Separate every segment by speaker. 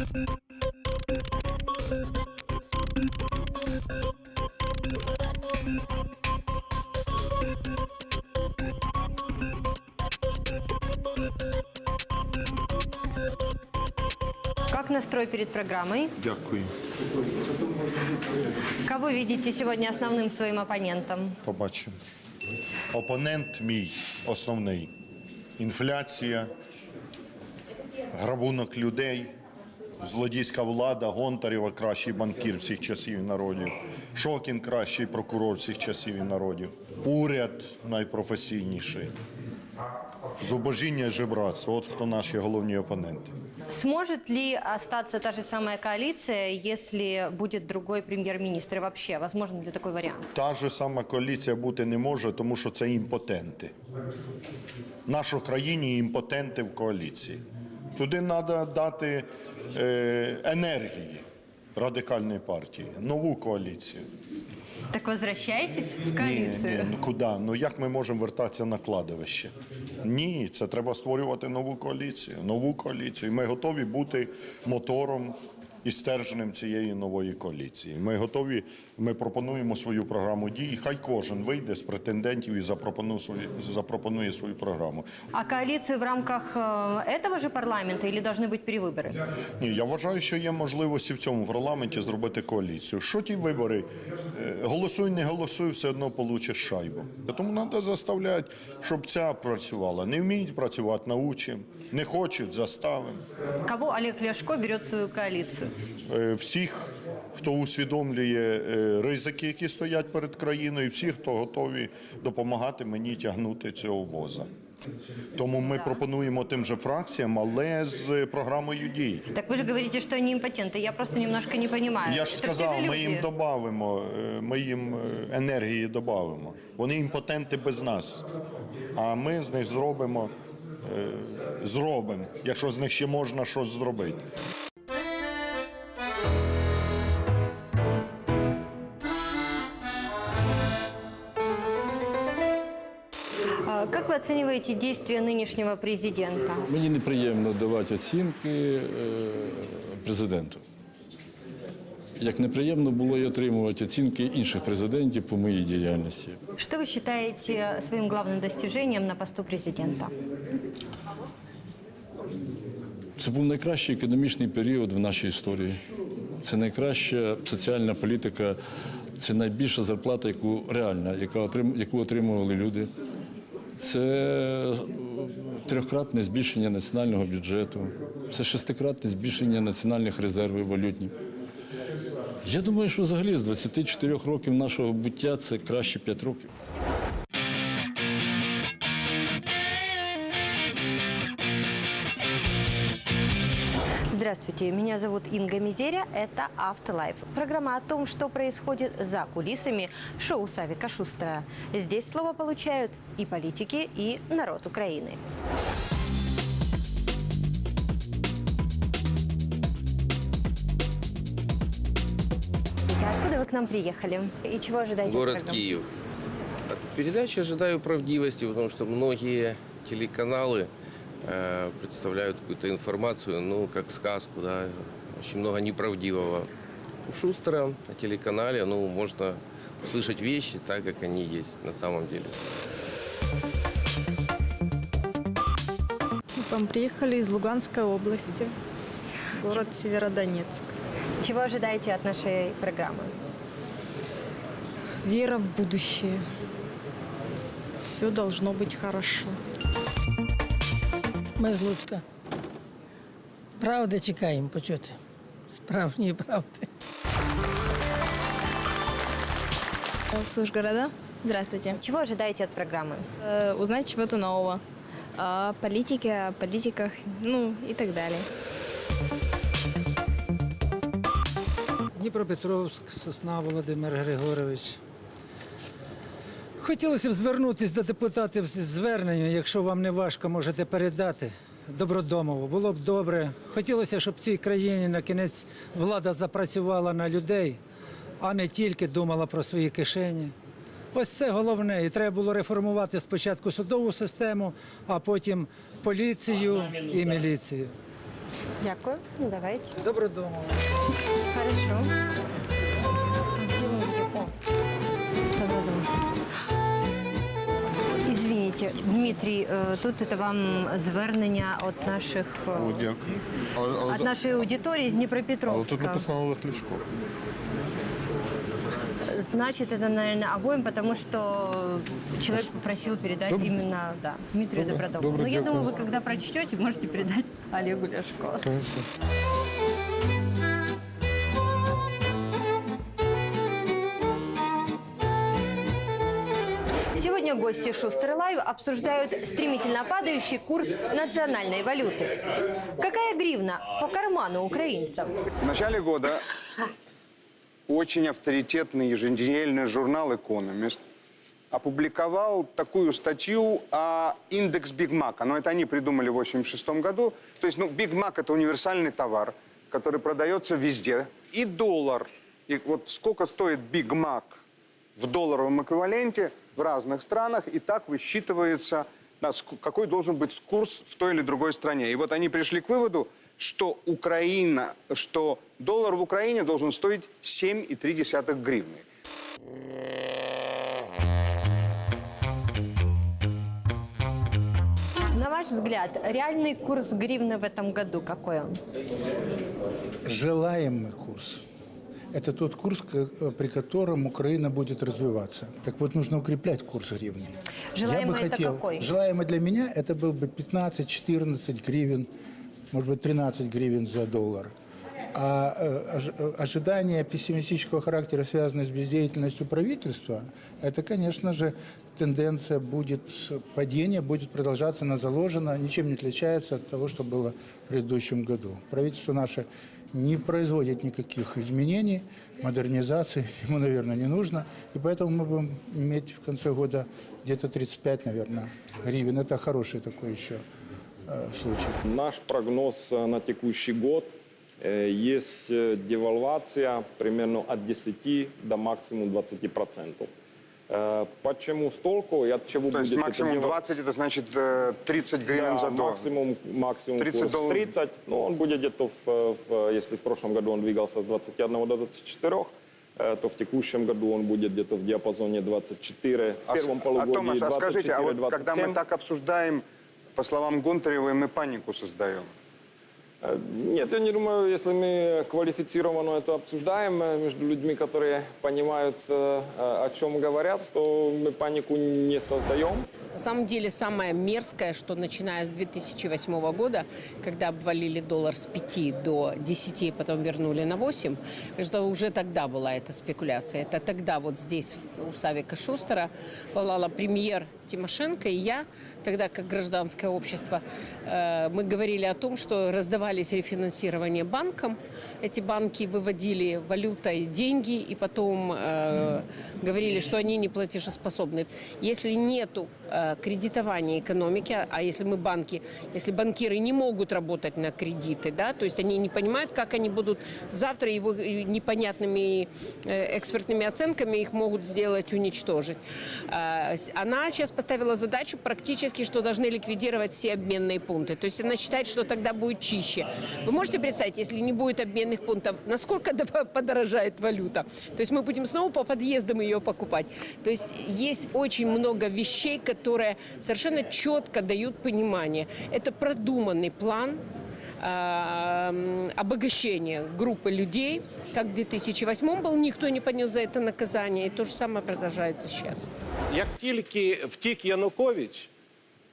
Speaker 1: Как настрой перед программой?
Speaker 2: Дякую.
Speaker 1: Кого видите сегодня основным своим оппонентом?
Speaker 2: Побачимо. Опонент мій основний. Інфляція, грабунок людей, злодійська влада, Гонтарєва кращий банкір всіх часів і народів, Шокін кращий прокурор всіх часів і народів, уряд найпрофесійніший. Зубожіння і жебратство. От хто наші головні опоненти.
Speaker 1: Сможет ли остаться та же самая коалиция, если будет другой премьер-министр? И вообще, возможно ли такой вариант?
Speaker 2: Та ж сама коаліція бути не може, тому що це імпотенти. В нашій країні імпотенти в коаліції. Туди треба дати е, енергії радикальної партії, нову коаліцію.
Speaker 1: Так возвращайтесь в
Speaker 2: Ні, ні, ну куди? Ну як ми можемо вертатися на кладовище? Ні, це треба створювати нову коаліцію. Нову коаліцію. І Ми готові бути мотором і стержнем цієї нової коаліції. Ми готові, ми пропонуємо свою програму дій. Хай кожен вийде з претендентів і запропонує свою, запропонує свою програму.
Speaker 1: А коалицию в рамках э, этого же парламента или должны быть перевыборы?
Speaker 2: Ні, я вважаю, що є можливості в цьому парламенті зробити коаліцію. Що ті вибори? Е, Голосуй, не голосуй, все одно получиш шайбу. Тому треба заставляти, щоб ця працювала. Не вміють працювати, научимо. Не хочуть, заставимо.
Speaker 1: Кого Олег Ляшко берет в свою коалицию?
Speaker 2: Е, Всіх, хто усвідомлює е, ризики, які стоять перед країною, і всіх, хто готові допомагати мені тягнути цього воза. Тому ми пропонуємо тим же фракціям, але з програмою дій.
Speaker 1: Так вы же говорите, что они импотенты. Я просто немножко не понимаю.
Speaker 2: Я ж
Speaker 1: Это
Speaker 2: сказав,
Speaker 1: все же
Speaker 2: ми їм
Speaker 1: люди.
Speaker 2: додамо, ми їм е, енергії додамо. Вони імпотенти без нас. А ми з них зробимо, е, зробимо, якщо з них ще можна щось зробити.
Speaker 1: Як Как вы оцениваете действия нынешнего президента?
Speaker 3: Мені неприємно давати оцінки е, президенту. Як неприємно було і отримувати оцінки інших президентів по моїй діяльності.
Speaker 1: Что вы считаете своим главным достижением на посту президента?
Speaker 3: Це був найкращий економічний період в нашій історії. Це найкраща соціальна політика, це найбільша зарплата, яку реальна, яка отрим- яку отримували люди. Це трьохкратне збільшення національного бюджету, це шестикратне збільшення національних резервів валютних. Я думаю, що взагалі з 24 років нашого буття це краще 5 років.
Speaker 1: Здравствуйте, меня зовут Инга Мизеря, это Автолайф. Программа о том, что происходит за кулисами шоу Савика Шустера. Здесь слово получают и политики, и народ Украины. Откуда вы к нам приехали? И чего ожидаете от
Speaker 4: Город? Киев. От передачи ожидаю правдивости, потому что многие телеканалы э, представляют какую-то информацию, ну, как сказку, да, очень много неправдивого. У Шустера на телеканале, ну, можно услышать вещи так, как они есть на самом деле.
Speaker 5: К вам приехали из Луганской области, город Северодонецк.
Speaker 1: Чего ожидаете от нашей программы?
Speaker 5: Вера в будущее. Все должно быть хорошо.
Speaker 6: Ми з Луцька. Правди чекаємо почути. Справжньої правди.
Speaker 7: С Ужгорода. Здравствуйте.
Speaker 1: Чего ожидаете от программы?
Speaker 7: Э, узнать чего-то нового. О политике, о политиках, ну и так далее.
Speaker 8: Дніпропетровськ, Сосна Володимир Григорович. Хотілося б звернутися до депутатів з зверненням, якщо вам не важко, можете передати Добродомову. Було б добре. Хотілося, щоб в цій країні на кінець влада запрацювала на людей, а не тільки думала про свої кишені. Ось це головне. І треба було реформувати спочатку судову систему, а потім поліцію і міліцію.
Speaker 1: Дякую. Ну, давайте.
Speaker 8: Добродомово.
Speaker 1: Хорошо. Где? Извините, Дмитрий, е, тут это вам звернення від наших е,
Speaker 9: О, дякую. Але, але,
Speaker 1: від нашої аудиторії з
Speaker 9: але
Speaker 1: Дніпропетровська.
Speaker 9: тут написано Олег Ляшко.
Speaker 1: Значит, это, наверное, обоим, потому что человек попросил передать
Speaker 9: Добрый.
Speaker 1: именно да, Дмитрию
Speaker 9: Добрый.
Speaker 1: Добродомову.
Speaker 9: Добрый,
Speaker 1: Но я
Speaker 9: дякую.
Speaker 1: думаю, вы когда прочтете, можете передать Олегу Ляшко.
Speaker 9: Конечно.
Speaker 1: Сегодня гости Шустер Лайв обсуждают стремительно падающий курс национальной валюты. Какая гривна по карману украинцам?
Speaker 10: В начале года очень авторитетный еженедельный журнал «Экономист» опубликовал такую статью о индекс Биг Мака. Но это они придумали в 1986 году. То есть, ну, Биг Мак – это универсальный товар, который продается везде. И доллар. И вот сколько стоит Биг Мак в долларовом эквиваленте в разных странах, и так высчитывается, какой должен быть курс в той или другой стране. И вот они пришли к выводу, что Украина, что доллар в Украине должен стоить 7,3 гривны.
Speaker 1: На ваш взгляд, реальный курс гривны в этом году какой он?
Speaker 11: Желаемый курс. Это тот курс, к- при котором Украина будет развиваться. Так вот, нужно укреплять курс гривны.
Speaker 1: Желаемый
Speaker 11: Я бы
Speaker 1: это
Speaker 11: хотел,
Speaker 1: какой?
Speaker 11: Желаемый для меня это был бы 15-14 гривен, может быть, 13 гривен за доллар. А э, ож- э, ожидания пессимистического характера, связанные с бездеятельностью правительства, это, конечно же, тенденция будет, падение будет продолжаться, она заложена, ничем не отличается от того, что было в предыдущем году. Правительство наше не производит никаких изменений, модернизации ему, наверное, не нужно. И поэтому мы будем иметь в конце года где-то 35, наверное, гривен. Это хороший такой еще э, случай.
Speaker 12: Наш прогноз э, на текущий год э, есть э, девальвация примерно от 10 до максимум 20 процентов. Э, Почему столько и от чего
Speaker 10: То есть
Speaker 12: будет
Speaker 10: максимум
Speaker 12: это дев-
Speaker 10: 20 – это значит э, 30 гривен
Speaker 12: Да,
Speaker 10: за доллар.
Speaker 12: максимум, максимум
Speaker 10: 30
Speaker 12: курс
Speaker 10: долларов.
Speaker 12: 30. Ну, он будет где-то, в, в- если в прошлом году он двигался с 21 до 24, э, то в текущем году он будет где-то в диапазоне 24, в
Speaker 10: А с-
Speaker 12: первом
Speaker 10: а,
Speaker 12: полугодии
Speaker 10: Томаш, а скажите, а вот
Speaker 12: 24-27.
Speaker 10: когда мы так обсуждаем, по словам Гонтаревой, мы панику создаем.
Speaker 12: Э, Нет, я не думаю, если мы квалифицированно это обсуждаем э, между людьми, которые понимают, э, о чем говорят, то мы панику не создаем.
Speaker 13: На самом деле самое мерзкое, что начиная с 2008 года, когда обвалили доллар с 5 до 10, потом вернули на 8, что уже тогда была эта спекуляция. Это тогда вот здесь у Савика Шустера была премьер Тимошенко и я, тогда как гражданское общество, э, мы говорили о том, что раздавались рефинансирование банкам. Эти банки выводили валютой деньги и потом э, говорили, что они не платежеспособны. Если нету э, кредитования экономики, а если мы банки, если банкиры не могут работать на кредиты, да, то есть они не понимают, как они будут завтра его э, непонятными э, экспертными оценками их могут сделать, уничтожить. С- Она сейчас поставила задачу практически, что должны ликвидировать все обменные пункты. То есть она считает, что тогда будет чище. Вы можете представить, если не будет обменных пунктов, насколько подорожает валюта? То есть мы будем снова по подъездам ее покупать. То есть есть очень много вещей, которые совершенно четко дают понимание. Это продуманный план а, м, обогащения группы людей, как в 2008 был, никто не понес за это наказание, и то же самое продолжается сейчас.
Speaker 14: Як тільки втік Янукович,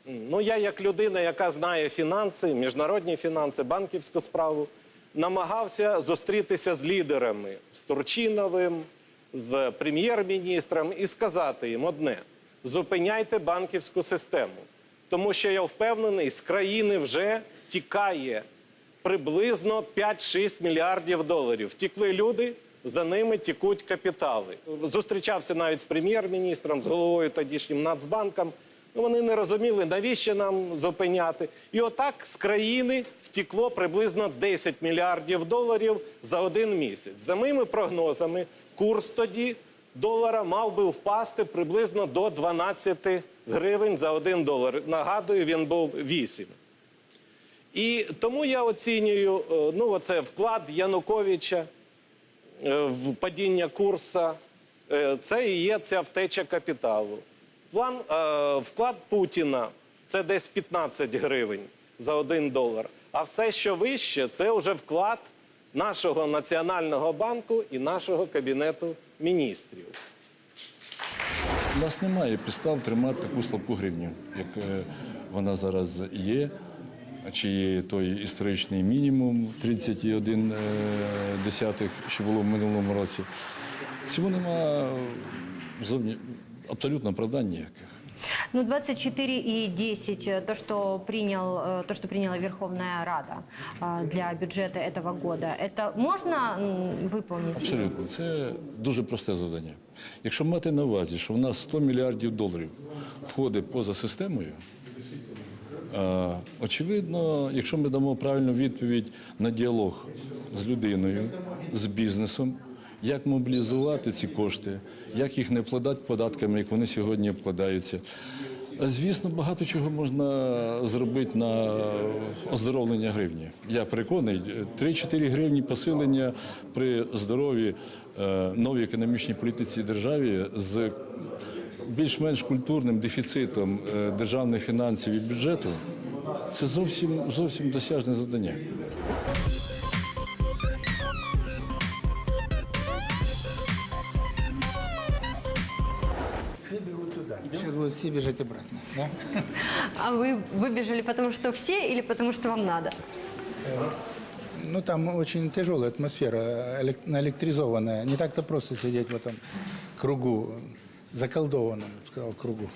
Speaker 14: ну я як людина, яка знає фінанси, міжнародні фінанси, банківську справу, намагався зустрітися з лідерами, з Турчиновим, з прем'єр-міністром і сказати їм одне: зупиняйте банківську систему. Тому що я впевнений, з країни вже тікає приблизно 5-6 мільярдів доларів. Втікли люди, за ними тікуть капітали. Зустрічався навіть з прем'єр-міністром, з головою тодішнім Нацбанком. Ну, вони не розуміли, навіщо нам зупиняти. І отак з країни втекло приблизно 10 мільярдів доларів за один місяць. За моїми прогнозами, курс тоді долара мав би впасти приблизно до 12 гривень за один долар. Нагадую, він був 8. І тому я оцінюю е, ну, оце вклад Януковича е, в падіння курсу. Е, Це і є ця втеча капіталу. План, е, вклад Путіна це десь 15 гривень за один долар. А все, що вище, це вже вклад нашого національного банку і нашого кабінету міністрів.
Speaker 3: У нас немає підстав тримати таку слабку гривню, як е, вона зараз є. Чи є той історичний мінімум 31 е, що було в минулому році. Цьому нема зовні абсолютно оправдань ніяких.
Speaker 1: Ну, 24 и 10, э, то, что, принял, э, то, что приняла Верховная Рада э, для бюджета этого года, это можно м, выполнить?
Speaker 3: Абсолютно, це дуже просте завдання. Якщо мати на увазі, що в нас 100 мільярдів доларів входить поза системою, е, очевидно, якщо ми дамо правильну відповідь на діалог з людиною, з бізнесом, як мобілізувати ці кошти, як їх не вкладати податками, як вони сьогодні обкладаються. Звісно, багато чого можна зробити на оздоровлення гривні. Я переконаний, 3-4 гривні посилення при здоровій е, новій економічній політиці державі з більш-менш культурним дефіцитом е, державних фінансів і бюджету це зовсім зовсім досяжне завдання.
Speaker 11: Туда. Сейчас будут все бежать обратно. Да?
Speaker 1: А вы выбежали потому, что все или потому, что вам надо?
Speaker 11: Ну, там очень тяжелая атмосфера, элек- наэлектризованная. Не так-то просто сидеть в этом кругу, заколдованном, сказал, кругу.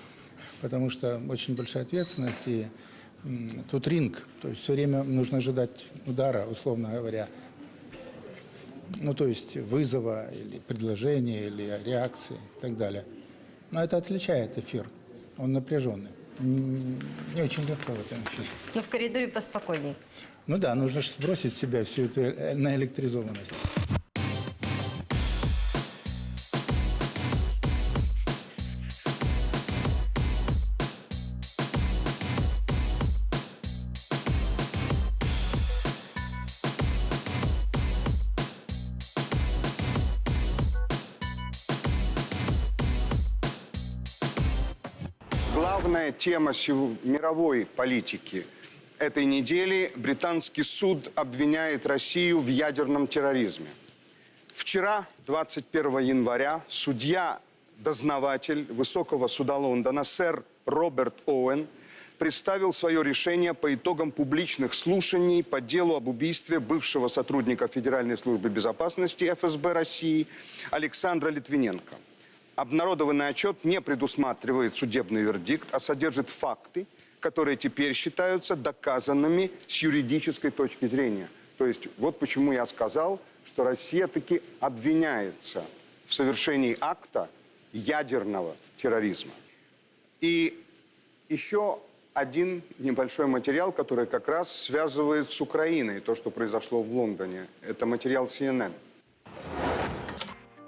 Speaker 11: Потому что очень большая ответственность, и тут ринг. То есть все время нужно ожидать удара, условно говоря. Ну, то есть вызова или предложения, или реакции и так далее. Но это отличает эфир. Он напряженный. Н- Не очень легко в этом эфире.
Speaker 1: Ну, в коридоре поспокойней.
Speaker 11: Ну да, нужно же сбросить с себя всю эту э, наэлектризованность.
Speaker 10: Главная тема мировой политики этой недели – британский суд обвиняет Россию в ядерном терроризме. Вчера, 21 января, судья-дознаватель Высокого суда Лондона сэр Роберт Оуэн представил свое решение по итогам публичных слушаний по делу об убийстве бывшего сотрудника Федеральной службы безопасности ФСБ России Александра Литвиненко. Обнародованный отчет не предусматривает судебный вердикт, а содержит факты, которые теперь считаются доказанными с юридической точки зрения. То есть вот почему я сказал, что Россия таки обвиняется в совершении акта ядерного терроризма. И еще один небольшой материал, который как раз связывает с Украиной то, что произошло в Лондоне. Это материал CNN.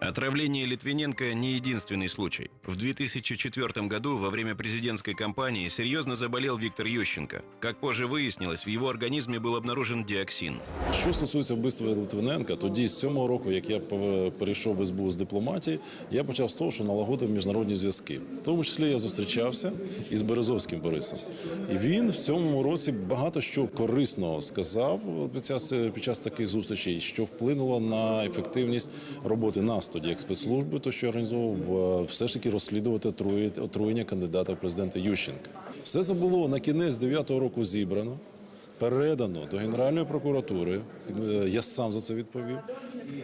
Speaker 15: Отравление Литвиненко не единственный случай. В 2004 году во время президентской кампании серьезно заболел Виктор Ющенко. Как позже выяснилось, в его организме был обнаружен диоксин.
Speaker 16: Що стосується вбивства Литвиненка, тоді з сьомого року, як я пов- перейшов в СБУ з дипломатії, я почав з того, що налагодив міжнародні зв'язки. В тому числі я зустрічався із Березовським Борисом. І він в цьому році багато що корисного сказав під час, під час таких зустрічей, що вплинуло на ефективність роботи нас тоді, як спецслужби, то що організовував, все ж таки розслідувати отруєння кандидата в президента Ющенка. Все це було на кінець 9-го року зібрано передано до Генеральної прокуратури. е, Я сам за це відповів.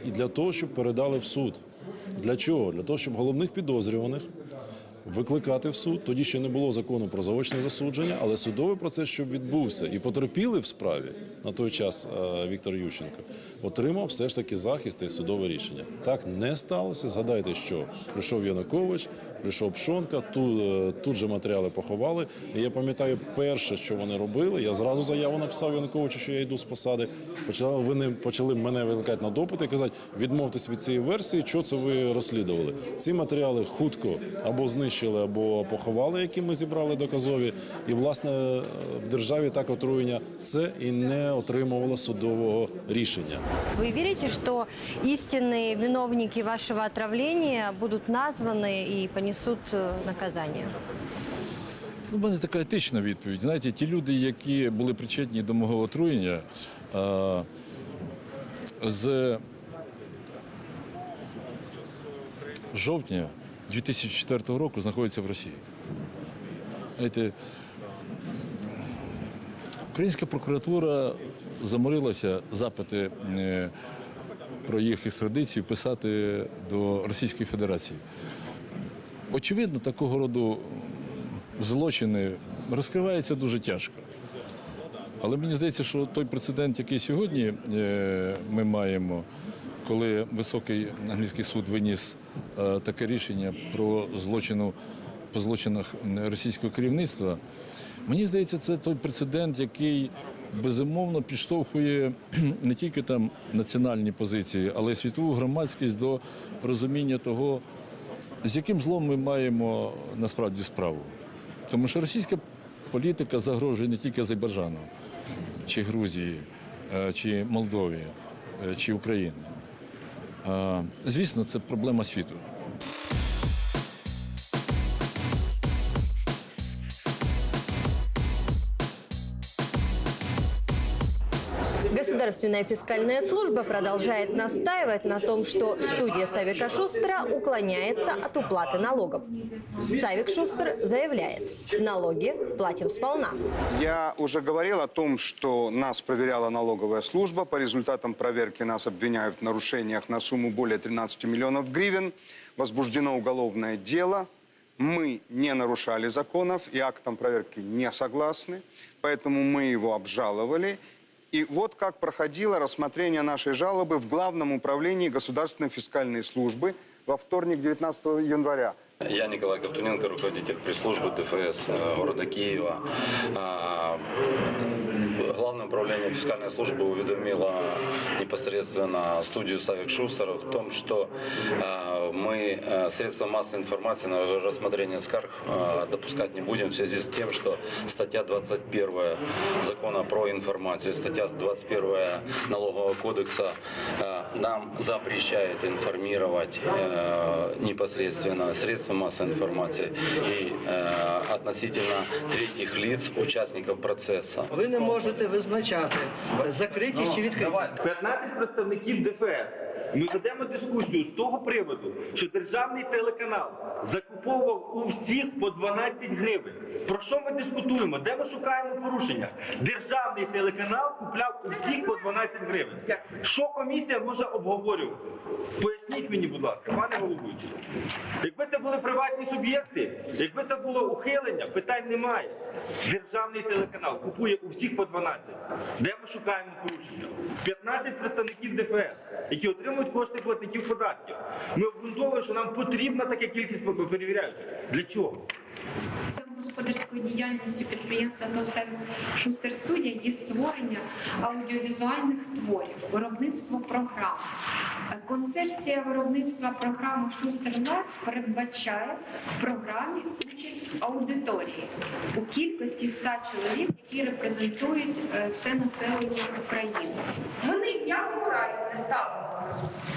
Speaker 16: І для того, щоб передали в суд. Для чого? Для того, щоб головних підозрюваних викликати в суд. Тоді ще не було закону про заочне засудження, але судовий процес, щоб відбувся, і потерпіли в справі на той час е, Віктор Ющенко, отримав все ж таки захист і судове рішення. Так не сталося. Згадайте, що прийшов Янукович, прийшов Пшонка, тут, е, тут же матеріали поховали. І я пам'ятаю, перше, що вони робили, я зразу заяву написав Януковичу, що я йду з посади. Почали вони почали мене викликати на допити і казати, відмовтесь від цієї версії, що це ви розслідували. Ці матеріали хутко або знищили. знищили або поховали, які ми зібрали доказові. І власне в державі так отруєння це і не отримувало судового рішення.
Speaker 1: Вы верите, что истинные виновники вашего отравления будут названы и понесут э, наказание?
Speaker 3: Ну, в мене така етична відповідь. Знаєте, ті люди, які були причетні до мого отруєння, з жовтня 2004 року знаходяться в Росії. Знаєте, українська прокуратура заморилася запити е, про їх екстрадицію писати до Російської Федерації. Очевидно, такого роду злочини розкриваються дуже тяжко. Але мені здається, що той прецедент, який сьогодні е, ми маємо, коли високий англійський суд виніс е, таке рішення про злочину по злочинах російського керівництва, мені здається, це той прецедент, який безумовно підштовхує не тільки там національні позиції, але й світову громадськість до розуміння того, з яким злом ми маємо насправді справу. Тому що російська політика загрожує не тільки Азербайджану, чи Грузії, е, чи Молдові, е, чи Україні. Е, Звісно, це проблема світу.
Speaker 1: Государственная фискальная служба продолжает настаивать на том, что студия Савика Шустера уклоняется от уплаты налогов. Савик Шустер заявляет, налоги платим сполна.
Speaker 10: Я уже говорил о том, что нас проверяла налоговая служба. По результатам проверки нас обвиняют в нарушениях на сумму более 13 миллионов гривен. Возбуждено уголовное дело. Мы не нарушали законов и актом проверки не согласны, поэтому мы его обжаловали. И вот как проходило рассмотрение нашей жалобы в Главном управлении Государственной фискальной службы во вторник, 19 января.
Speaker 17: Я Николай Ковтуненко, руководитель пресс-службы ДФС э, города Киева. А, Главное управление фискальной службы уведомило непосредственно студию Савик Шустера в том, что а, мы а, средства массовой информации на рассмотрение скарг допускать не будем в связи с тем, что статья 21 закона про информацию, статья 21 налогового кодекса нам запрещает информировать э, непосредственно средства массовой информации и э, относительно третьих лиц, участников процесса.
Speaker 18: Ви не можете визначати закриті чи відкриті.
Speaker 19: 15 представників ДФС. Ми ведемо дискусію з того приводу, що державний телеканал закуповував у всіх по 12 гривень. Про що ми дискутуємо? Де ми шукаємо порушення? Державний телеканал купляв у всіх по 12 гривень. Що комісія може обговорювати? Поясніть мені, будь ласка, пане головуючий. Якби це були приватні суб'єкти, якби це було ухилення, питань немає. Державний телеканал купує у всіх по 12. Де ми шукаємо порушення? 15 представників ДФС, які отримують кошти платників податків. Ми обґрунтовуємо, що нам потрібна така кількість перевіряючих. Для чого?
Speaker 20: господарської діяльності підприємства ТОВСЕМ Шустер Студія є створення аудіовізуальних творів, виробництво програм. Концепція виробництва програми Шустер Лайф передбачає в програмі участь аудиторії у кількості 100 чоловік, які репрезентують е, все населення України. Ми ні в якому разі не ставимо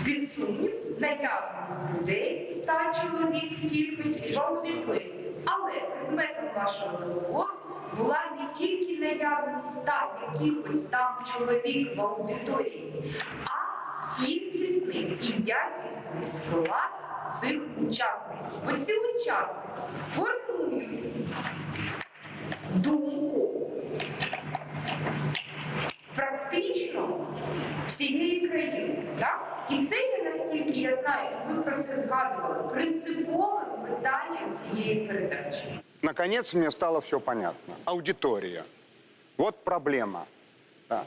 Speaker 20: під сумнів наявність людей 100 чоловік в кількості в аудиторії. Але предметом вашого договору була не тільки наявність 100 якихось там чоловік в аудиторії, а кількісний і якісний склад цих учасників. Оці учасники формують думку практично всієї країни. Так? І це є, наскільки я знаю, ви про це згадували, принциповим питанням цієї передачі.
Speaker 10: Наконец мне стало все понятно. Аудитория. Вот проблема. Да.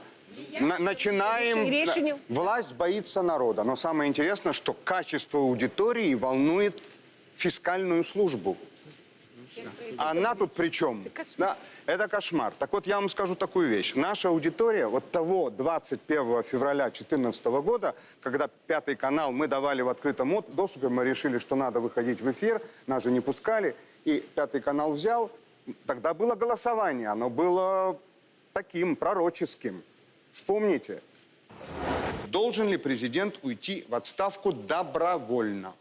Speaker 10: На- начинаем...
Speaker 1: Решение.
Speaker 10: Власть боится народа. Но самое интересное, что качество аудитории волнует фискальную службу. Она тут при чем? Да, это кошмар. Так вот, я вам скажу такую вещь. Наша аудитория вот того 21 февраля 2014 года, когда Пятый канал мы давали в открытом от- доступе, мы решили, что надо выходить в эфир, нас же не пускали. и Пятый канал взял, тогда было голосование, оно было таким пророческим. Вспомните, должен ли президент уйти в отставку добровольно?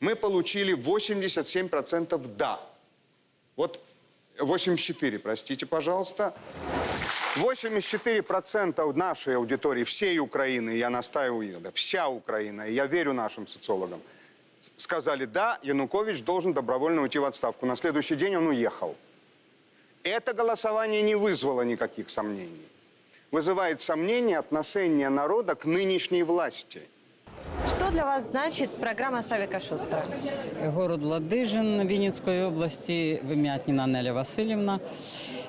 Speaker 10: Мы получили 87% «да». Вот 84, простите, пожалуйста. 84% нашей аудитории, всей Украины, я настаиваю, да, вся Украина, я верю нашим социологам, сказали, да, Янукович должен добровольно уйти в отставку. На следующий день он уехал. Это голосование не вызвало никаких сомнений. Вызывает сомнение отношение народа к нынешней власти.
Speaker 1: Что для вас значит программа Савика Шустера?
Speaker 21: Город Ладижин Вінницької області, Вим'ятніна Неля Васильівна.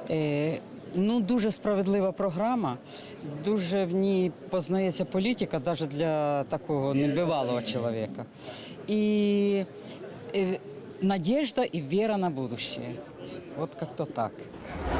Speaker 21: Е, Ну, дуже справедлива програма. Дуже в ній познається політика, навіть для такого небивалого чоловіка. І е, надіжда і віра на будущее. От як-то так.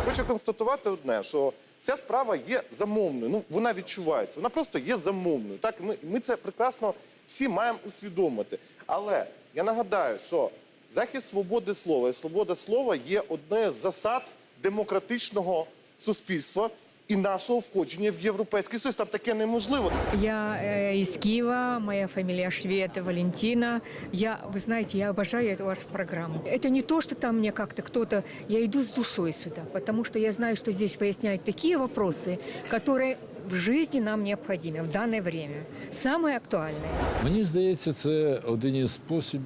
Speaker 9: Хочу констатувати одне, що ця справа є замовною. Ну вона відчувається. Вона просто є замовною. Так ми, ми це прекрасно всі маємо усвідомити. Але я нагадаю, що захист свободи слова і свобода слова є одною з засад демократичного суспільства і нашого входження в європейський союз. Там таке неможливо.
Speaker 22: Я э, из Киева, моя фамилия Швед Валентина. Я, вы знаете, я обожаю эту вашу программу. Это не то, что там мне как-то кто-то... Я иду с душой сюда, потому что я знаю, что здесь выясняют такие вопросы, которые в жизни нам необходимы в данное время. Самые актуальные.
Speaker 3: Мені здається, це один із спосіб,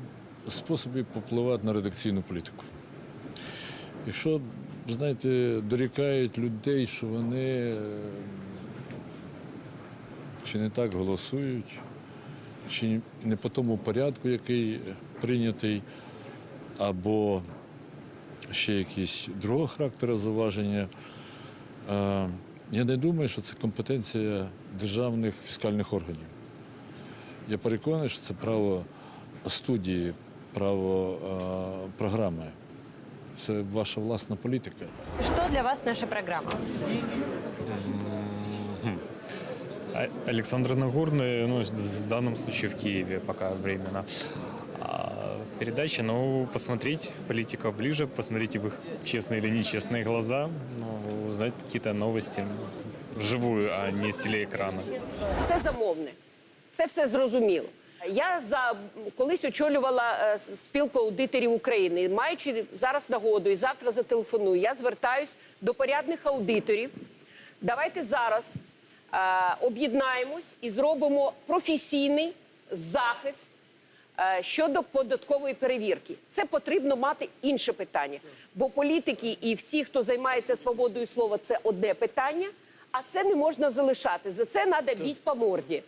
Speaker 3: способів попливати на редакційну політику. Якщо, знаєте, дорікають людей, що вони е, чи не так голосують, чи не по тому порядку, який прийнятий, або ще якісь другого характеру зауваження. е, Я не думаю, що це компетенція державних фіскальних органів. Я переконаний, що це право студії, право е, програми. Це ваша власна політика.
Speaker 1: Что для вас наша программа?
Speaker 23: А- Александр Нагорный, ну, в данном случае в Киеве пока временно. А передача, ну, посмотреть политиков ближе, посмотреть в их честные или нечестные глаза, ну, узнать какие-то новости вживую, а не с телеэкрана.
Speaker 13: Це замовне. Це все зрозуміло. Я за колись очолювала е, спілку аудиторів України. Маючи зараз нагоду і завтра зателефоную, я звертаюсь до порядних аудиторів. Давайте зараз е, об'єднаємось і зробимо професійний захист щодо податкової перевірки. Це потрібно мати інше питання. Бо політики і всі, хто займається свободою слова, це одне питання, а це не можна залишати. За це треба бити по морді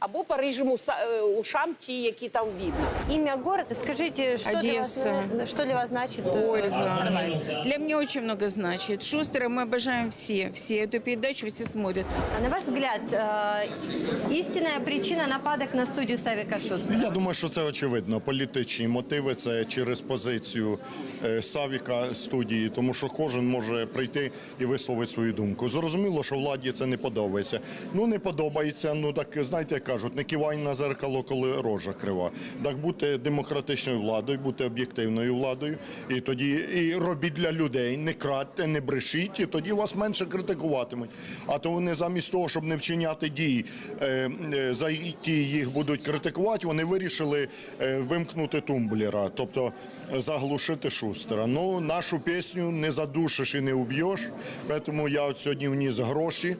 Speaker 13: Або по рижому са- е, ушам, ті, які там видно.
Speaker 1: Имя, город и скажите, что, для вас,
Speaker 24: Одесса.
Speaker 1: э, что для вас значит э, Шустер
Speaker 24: Ольга.
Speaker 1: Лайв?
Speaker 24: Для меня очень много значит. Шустера мы обожаем все. Все эту передачу все смотрят.
Speaker 1: А на ваш взгляд, э, истинная причина нападок на студию Савика Шустера?
Speaker 2: Я думаю, що це очевидно. Політичні мотиви це через позицію е, Савіка студії, тому що кожен може прийти і висловити свою думку. Зрозуміло, що владі це не подобається. Ну не подобається. Ну так знаєте, як кажуть, не кивай на зеркало, коли рожа крива. Так бути демократичною владою, бути об'єктивною владою, і тоді і робіть для людей, не крадьте, не брешіть, і тоді вас менше критикуватимуть. А то вони замість того, щоб не вчиняти дій, е, е, за які їх будуть критикувати, вони вирішили е, вимкнути тумблера, тобто заглушити шустера. Ну, нашу пісню не задушиш і не уб'єш, тому я от сьогодні вніс гроші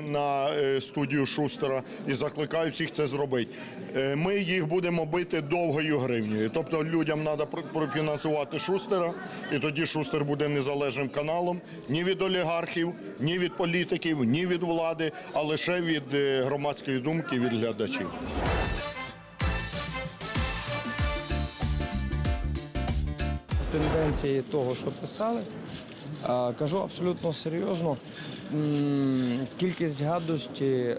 Speaker 2: на студію Шустера і закликаю всіх це зробити. Е, Ми їх будемо бити довгою гривнею. Тобто людям треба профінансувати Шустера, і тоді Шустер буде незалежним каналом ні від олігархів, ні від політиків, ні від влади, а лише від е, громадської думки, від глядачів.
Speaker 25: тенденції того, що писали. Кажу абсолютно серйозно. Кількість гадості е,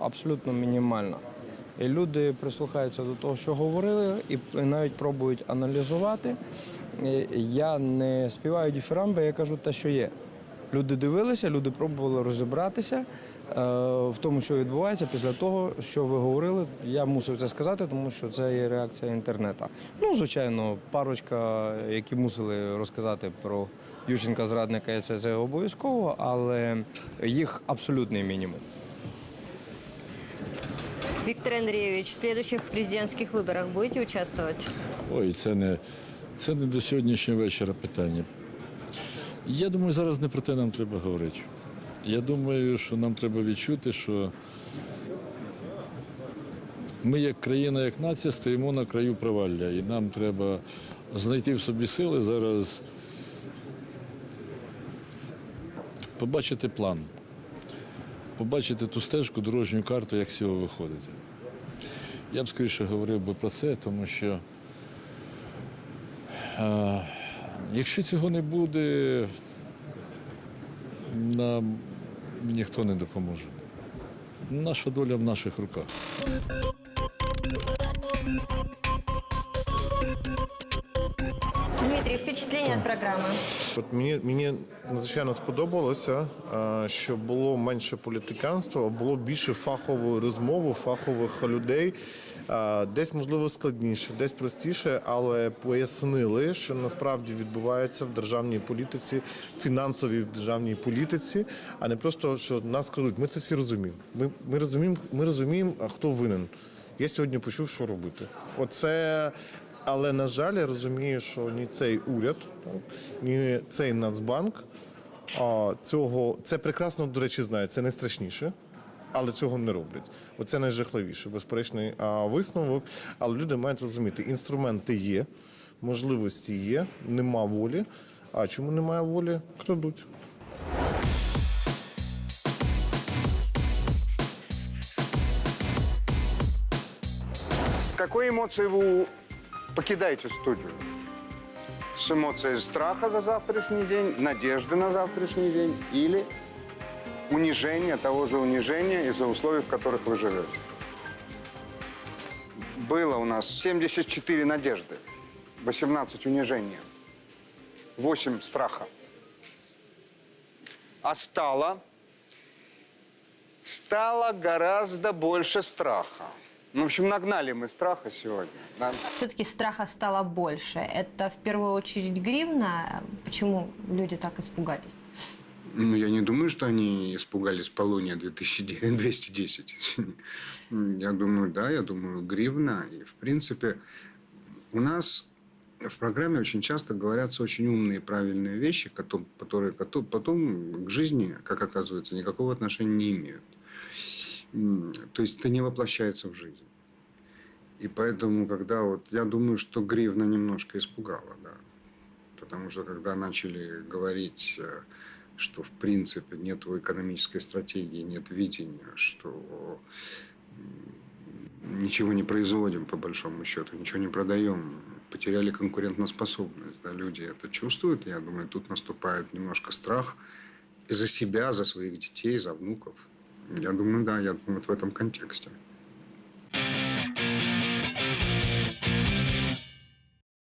Speaker 25: абсолютно мінімальна. І люди прислухаються до того, що говорили, і навіть пробують аналізувати. Я не співаю діфірамби, я кажу те, що є. Люди дивилися, люди пробували розібратися, в тому, що відбувається після того, що ви говорили. Я мусив це сказати, тому що це є реакція інтернету. Ну, звичайно, парочка, які мусили розказати про Ющенка зрадника, це, це обов'язково, але їх абсолютний мінімум.
Speaker 1: Виктор Андреевич, в следующих президентских выборах будете участвовать?
Speaker 3: Ой, це не, це не до сьогоднішнього вечора питання. Я думаю, зараз не про те нам треба говорити. Я думаю, що нам треба відчути, що ми, як країна, як нація, стоїмо на краю провалля. І нам треба знайти в собі сили зараз побачити план, побачити ту стежку, дорожню карту, як з цього виходити. Я б скоріше говорив би про це, тому що е, якщо цього не буде, нам ніхто не допоможе. Наша доля в наших руках.
Speaker 1: Дмитрий, впечатление от программы?
Speaker 9: От мені, мені надзвичайно сподобалося, що було менше політиканства, було більше фахової розмови, фахових людей. Десь можливо складніше, десь простіше, але пояснили, що насправді відбувається в державній політиці, фінансовій державній політиці, а не просто що нас крадуть. Ми це всі розуміємо. Ми, ми розуміємо, ми розуміємо, хто винен. Я сьогодні почув, що робити. Оце але на жаль, я розумію, що ні цей уряд, ні цей Нацбанк цього це прекрасно, до речі, знають. Це найстрашніше, але цього не роблять. Оце найжахливіше, безперечний а, висновок. Але люди мають розуміти, інструменти є, можливості є, нема волі. А чому немає волі? Крадуть.
Speaker 10: С какой эмоцией вы покидаете студию? С эмоцией страха за завтрашний день, надежды на завтрашний день или унижения, того же унижения из-за условий, в которых вы живете? Было у нас 74 надежды, 18 унижения, 8 страха. А стало, стало гораздо больше страха. Ну, в общем, нагнали мы страха сегодня. да.
Speaker 1: Все-таки страха стало больше. Это в первую очередь гривна. Почему люди так испугались?
Speaker 10: Ну, я не думаю, что они испугались Полония 2210. Я думаю, да, я думаю, гривна. И, в принципе, у нас в программе очень часто говорятся очень умные, правильные вещи, кото- которые кото- потом к жизни, как оказывается, никакого отношения не имеют. То есть это не воплощается в жизнь. И поэтому, когда вот... Я думаю, что гривна немножко испугала, да. Потому что когда начали говорить, э, что в принципе нет экономической стратегии, нет видения, что ничего не производим по большому счету, ничего не продаем, потеряли конкурентоспособность, да, люди это чувствуют, я думаю, тут наступает немножко страх за себя, за своих детей, за внуков. Я думаю, да, я думаю, вот в этом контексте.